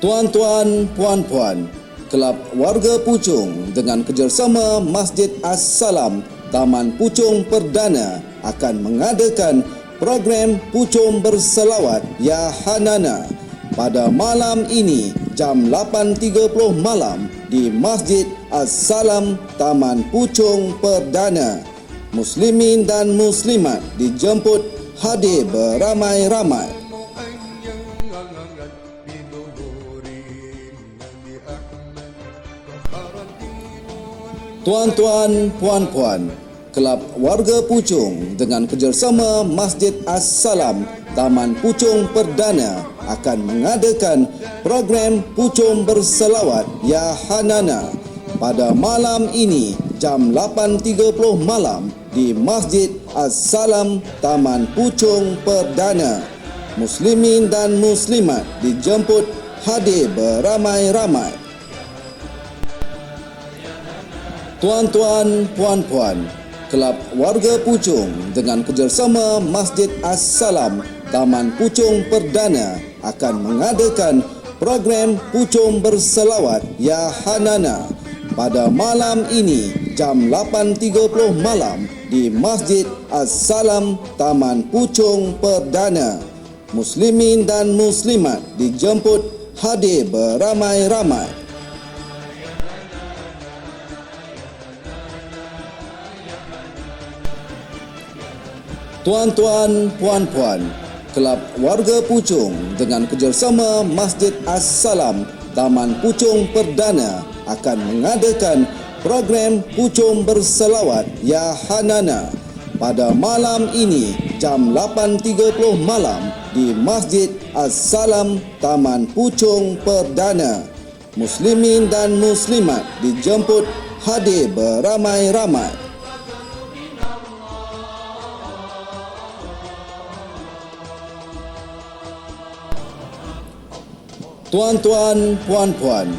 Tuan-tuan, puan-puan, Kelab Warga Puchong dengan kerjasama Masjid As-Salam Taman Puchong Perdana akan mengadakan program Puchong Berselawat Ya Hanana pada malam ini jam 8.30 malam di Masjid As-Salam Taman Puchong Perdana. Muslimin dan muslimat dijemput hadir beramai-ramai. Tuan-tuan, puan-puan, Kelab Warga Puchong dengan kerjasama Masjid As-Salam Taman Puchong Perdana akan mengadakan program Puchong Berselawat Ya Hanana pada malam ini jam 8.30 malam di Masjid As-Salam Taman Puchong Perdana. Muslimin dan muslimat dijemput hadir beramai-ramai. Tuan-tuan, puan-puan, Kelab Warga Puchong dengan kerjasama Masjid As-Salam Taman Puchong Perdana akan mengadakan program Puchong Berselawat Ya Hanana pada malam ini jam 8.30 malam di Masjid As-Salam Taman Puchong Perdana. Muslimin dan muslimat dijemput hadir beramai-ramai. Tuan-tuan, puan-puan, Kelab Warga Puchong dengan kerjasama Masjid As-Salam Taman Puchong Perdana akan mengadakan program Puchong Berselawat Ya Hanana pada malam ini jam 8.30 malam di Masjid As-Salam Taman Puchong Perdana. Muslimin dan muslimat dijemput hadir beramai-ramai. Tuan-tuan, puan-puan,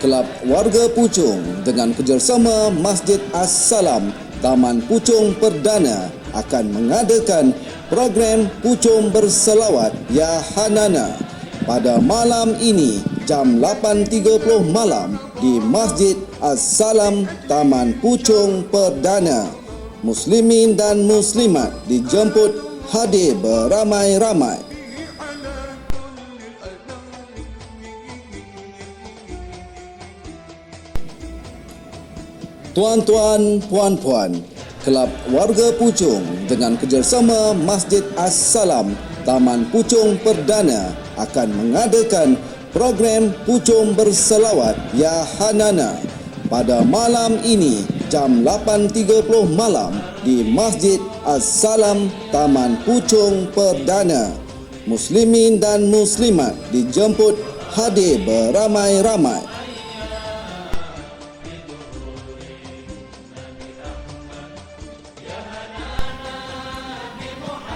Kelab Warga Puchong dengan kerjasama Masjid As-Salam Taman Puchong Perdana akan mengadakan program Puchong Berselawat Ya Hanana pada malam ini jam 8.30 malam di Masjid As-Salam Taman Puchong Perdana. Muslimin dan muslimat dijemput hadir beramai-ramai. Tuan-tuan, puan-puan, Kelab Warga Puchong dengan kerjasama Masjid As-Salam Taman Puchong Perdana akan mengadakan program Puchong Berselawat Ya Hanana pada malam ini jam 8.30 malam di Masjid As-Salam Taman Puchong Perdana. Muslimin dan muslimat dijemput hadir beramai-ramai.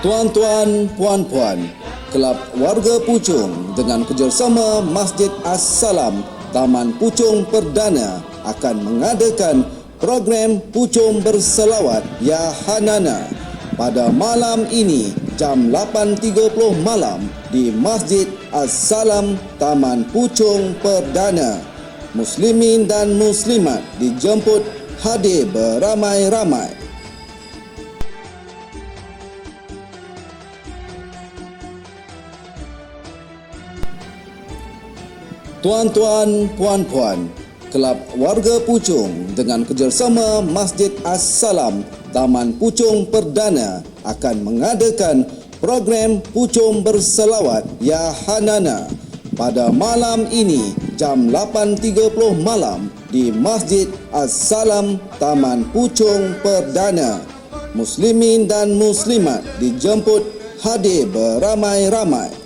Tuan-tuan, puan-puan, Kelab Warga Puchong dengan kerjasama Masjid As-Salam Taman Puchong Perdana akan mengadakan program Puchong Berselawat Ya Hanana pada malam ini jam 8.30 malam di Masjid As-Salam Taman Puchong Perdana. Muslimin dan muslimat dijemput hadir beramai-ramai. Tuan-tuan, puan-puan, Kelab Warga Puchong dengan kerjasama Masjid As-Salam Taman Puchong Perdana akan mengadakan program Puchong Berselawat Ya Hanana pada malam ini jam 8.30 malam di Masjid As-Salam Taman Puchong Perdana. Muslimin dan muslimat dijemput hadir beramai-ramai.